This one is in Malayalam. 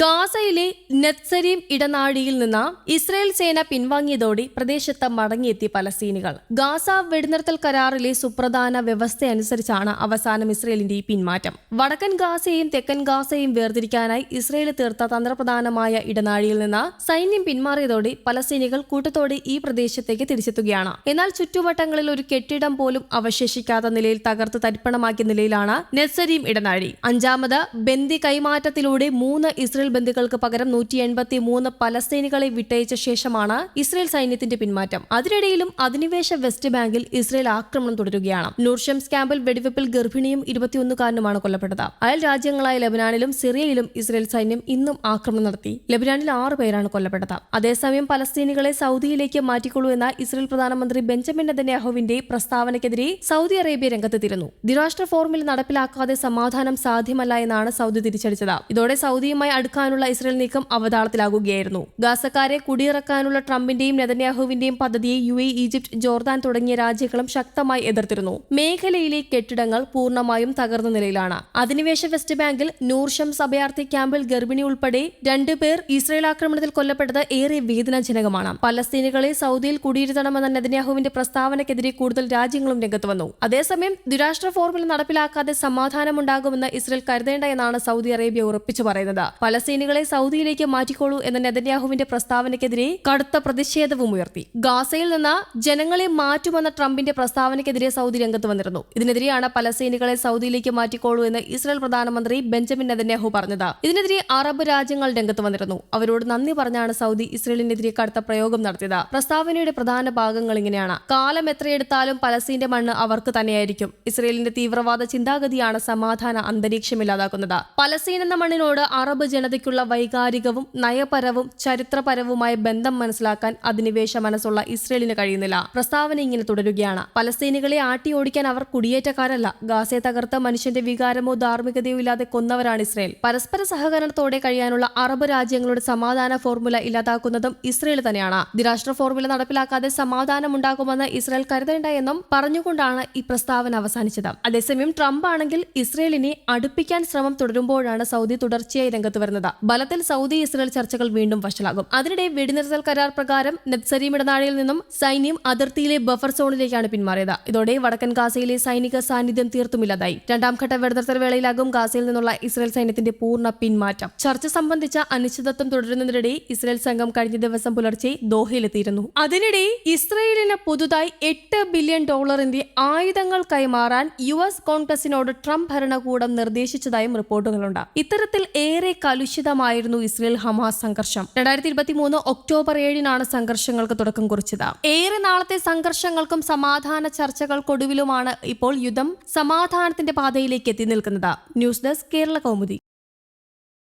ഗാസയിലെ നെത്സരീം ഇടനാഴിയിൽ നിന്ന് ഇസ്രായേൽ സേന പിൻവാങ്ങിയതോടെ പ്രദേശത്ത് മടങ്ങിയെത്തി പലസ്തീനികൾ. ഗാസ വെടിനിർത്തൽ കരാറിലെ സുപ്രധാന വ്യവസ്ഥയനുസരിച്ചാണ് അവസാനം ഇസ്രയേലിന്റെ ഈ പിന്മാറ്റം. വടക്കൻ ഗാസയെയും തെക്കൻ ഗാസയും വേർതിരിക്കാനായി ഇസ്രയേൽ തീർത്ത തന്ത്രപ്രധാനമായ ഇടനാഴിയിൽ നിന്ന് സൈന്യം പിന്മാറിയതോടെ പലസ്തീനികൾ കൂട്ടത്തോടെ ഈ പ്രദേശത്തേക്ക് തിരിച്ചെത്തുകയാണ്. എന്നാൽ ചുറ്റുവട്ടങ്ങളിൽ ഒരു കെട്ടിടം പോലും അവശേഷിക്കാത്ത നിലയിൽ തകർത്ത് തരിപ്പണമാക്കിയ നിലയിലാണ് നെത്സരീം ഇടനാഴി. അഞ്ചാമത് ബന്ദി കൈമാറ്റത്തിലൂടെ മൂന്ന് ഇസ്രയേൽ ബന്ദികൾക്ക് പകരം നൂറ്റി എൺപത്തി മൂന്ന് പലസ്തീനികളെ വിട്ടയച്ച ശേഷമാണ് ഇസ്രയേൽ സൈന്യത്തിന്റെ പിന്മാറ്റം. അതിനിടയിലും അധിനിവേശ വെസ്റ്റ് ബാങ്കിൽ ഇസ്രയേൽ ആക്രമണം തുടരുകയാണ്. നൂർഷംസ് ക്യാമ്പിൽ വെടിവെപ്പിൽ ഗർഭിണിയും ഇരുപത്തിയൊന്നുകാരനുമാണ് കൊല്ലപ്പെട്ടത്. അയൽ രാജ്യങ്ങളായ ലബനാനിലും സിറിയയിലും ഇസ്രയേൽ സൈന്യം ഇന്നും ആക്രമണം നടത്തി. ലബനാനിൽ ആറ് പേരാണ് കൊല്ലപ്പെട്ടത്. അതേസമയം പലസ്തീനികളെ സൗദിയിലേക്ക് മാറ്റിക്കൊള്ളൂ എന്ന ഇസ്രയേൽ പ്രധാനമന്ത്രി ബെഞ്ചമിൻ നെതന്യാഹുവിന്റെ പ്രസ്താവനയ്ക്കെതിരെ സൗദി അറേബ്യ രംഗത്തെത്തിയിരുന്നു. ദ്വിരാഷ്ട്ര ഫോർമുല നടപ്പിലാക്കാതെ സമാധാനം സാധ്യമല്ല എന്നാണ് സൗദി തിരിച്ചടിച്ചത്. ഇതോടെ സൗദിയുമായി അടുക്കാനുള്ള ഇസ്രയേൽ നീക്കം അവതാളത്തിലാകുകയായിരുന്നു. ഗാസക്കാരെ കുടിയിറക്കാനുള്ള ട്രംപിന്റെയും നെതന്യാഹുവിന്റെയും പദ്ധതിയെ യു എ ഈജിപ്ത് ജോർദാൻ തുടങ്ങിയ രാജ്യങ്ങളും ശക്തമായി എതിർത്തിരുന്നു. മേഖലയിലെ കെട്ടിടങ്ങൾ പൂർണമായും തകർന്ന നിലയിലാണ്. അധിനിവേശ വെസ്റ്റ് ബാങ്കിൽ നൂർഷം അഭയാർത്ഥി ക്യാമ്പിൽ ഗർഭിണി ഉൾപ്പെടെ രണ്ടുപേർ ഇസ്രയേൽ ആക്രമണത്തിൽ കൊല്ലപ്പെട്ടത് ഏറെ വേദനാജനകമാണ്. പലസ്തീനുകളെ സൗദിയിൽ കുടിയിരുത്തണമെന്ന നെതന്യാഹുവിന്റെ പ്രസ്താവനയ്ക്കെതിരെ കൂടുതൽ രാജ്യങ്ങളും രംഗത്ത് വന്നു. അതേസമയം ദുരാഷ്ട്ര ഫോർമുല നടപ്പിലാക്കാതെ സമാധാനമുണ്ടാകുമെന്ന് ഇസ്രയേൽ കരുതേണ്ട എന്നാണ് സൗദി അറേബ്യ ഉറപ്പിച്ചു പറയുന്നത്. പലസ്തീനുകളെ സൗദിയിലേക്ക് മാറ്റിക്കോളൂ എന്ന നെതന്യാഹുവിന്റെ പ്രസ്താവനയ്ക്കെതിരെ കടുത്ത പ്രതിഷേധവും ഉയർത്തി. ഗാസയിൽ നിന്ന് ജനങ്ങളെ മാറ്റുമെന്ന ട്രംപിന്റെ പ്രസ്താവനയ്ക്കെതിരെ സൗദി രംഗത്ത് വന്നിരുന്നു. ഇതിനെതിരെയാണ് പലസ്തീനികളെ സൗദിയിലേക്ക് മാറ്റിക്കോളൂ എന്ന് ഇസ്രായേൽ പ്രധാനമന്ത്രി ബെഞ്ചമിൻ നെതന്യാഹു പറഞ്ഞത്. ഇതിനെതിരെ അറബ് രാജ്യങ്ങൾ രംഗത്ത് വന്നിരുന്നു. അവരോട് നന്ദി പറഞ്ഞാണ് സൗദി ഇസ്രയേലിനെതിരെ കടുത്ത പ്രയോഗം നടത്തിയത്. പ്രസ്താവനയുടെ പ്രധാന ഭാഗങ്ങൾ ഇങ്ങനെയാണ്. കാലം എത്രയെടുത്താലും പലസ്തീന്റെ മണ്ണ് അവർക്ക് തന്നെയായിരിക്കും. ഇസ്രയേലിന്റെ തീവ്രവാദ ചിന്താഗതിയാണ് സമാധാന അന്തരീക്ഷം ഇല്ലാതാക്കുന്നത്. പലസ്തീൻ എന്ന മണ്ണിനോട് അറബ് ജനതയ്ക്കുള്ള വൈകാരികവും നയപരവും ചരിത്രപരവുമായ ബന്ധം മനസ്സിലാക്കാൻ അധിനിവേശ മനസ്സുള്ള ഇസ്രയേലിന് കഴിയുന്നില്ല. പ്രസ്താവന ഇങ്ങനെ തുടരുകയാണ്. പലസ്തീനികളെ ആട്ടി ഓടിക്കാൻ അവർ കുടിയേറ്റക്കാരല്ല. ഗാസയെ തകർത്ത മനുഷ്യന്റെ വികാരമോ ധാർമ്മികതയോ ഇല്ലാതെ കൊന്നവരാണ് ഇസ്രയേൽ. പരസ്പര സഹകരണത്തോടെ കഴിയാനുള്ള അറബ് രാജ്യങ്ങളുടെ സമാധാന ഫോർമുല ഇല്ലാതാക്കുന്നതും ഇസ്രയേൽ തന്നെയാണ്. ദ്വിരാഷ്ട്ര ഫോർമുല നടപ്പിലാക്കാതെ സമാധാനം ഉണ്ടാകുമെന്ന് ഇസ്രയേൽ കരുതേണ്ട എന്നും പറഞ്ഞുകൊണ്ടാണ് ഈ പ്രസ്താവന അവസാനിച്ചത്. അതേസമയം ട്രംപ് ആണെങ്കിൽ ഇസ്രയേലിനെ അടുപ്പിക്കാൻ ശ്രമം തുടരുമ്പോഴാണ് സൗദി തുടർച്ചയായി രംഗത്ത് വരുന്നത്. ബലത്തിൽ സൗദി ഇസ്രായേൽ ചർച്ചകൾ വീണ്ടും വഷളാകും. അതിനിടെ വെടിനിർത്തൽ കരാർ പ്രകാരം നെത്സരീം ഇടനാഴിയിൽ നിന്നും സൈന്യം അതിർത്തിയിലെ ബഫർ സോണിലേക്കാണ് പിന്മാറിയത്. ഇതോടെ വടക്കൻ ഗാസയിലെ സൈനിക സാന്നിധ്യം തീർത്തുമില്ലാതായി. രണ്ടാം ഘട്ട വെടിനിർത്തൽ വേളയിലാകും ഗാസയിൽ നിന്നുള്ള ഇസ്രായേൽ സൈന്യത്തിന്റെ പൂർണ പിന്മാറ്റം. ചർച്ച സംബന്ധിച്ച അനിശ്ചിതത്വം തുടരുന്നതിനിടെ ഇസ്രായേൽ സംഘം കഴിഞ്ഞ ദിവസം പുലർച്ചെ ദോഹയിലെത്തിയിരുന്നു. അതിനിടെ ഇസ്രയേലിന് പുതുതായി എട്ട് ബില്യൺ ഡോളറിന്റെ ആയുധങ്ങൾ കൈമാറാൻ യു എസ് കോൺഗ്രസിനോട് ട്രംപ് ഭരണകൂടം നിർദ്ദേശിച്ചതായും റിപ്പോർട്ടുകളുണ്ട്. ഇത്തരത്തിൽ ഏറെ കലുഷിതമായിരുന്നു ഇസ്രയേൽ ഹമാസ് സംഘർഷം. രണ്ടായിരത്തി ഇരുപത്തി മൂന്ന് ഒക്ടോബർ ഏഴിനാണ് സംഘർഷങ്ങൾക്ക് തുടക്കം കുറിച്ചത്. ഏറെ നാളത്തെ സംഘർഷങ്ങൾക്കും സമാധാന ചർച്ചകൾക്കൊടുവിലുമാണ് ഇപ്പോൾ യുദ്ധം സമാധാനത്തിന്റെ പാതയിലേക്ക് എത്തി നിൽക്കുന്നത്. News desk Kerala Kaumudi.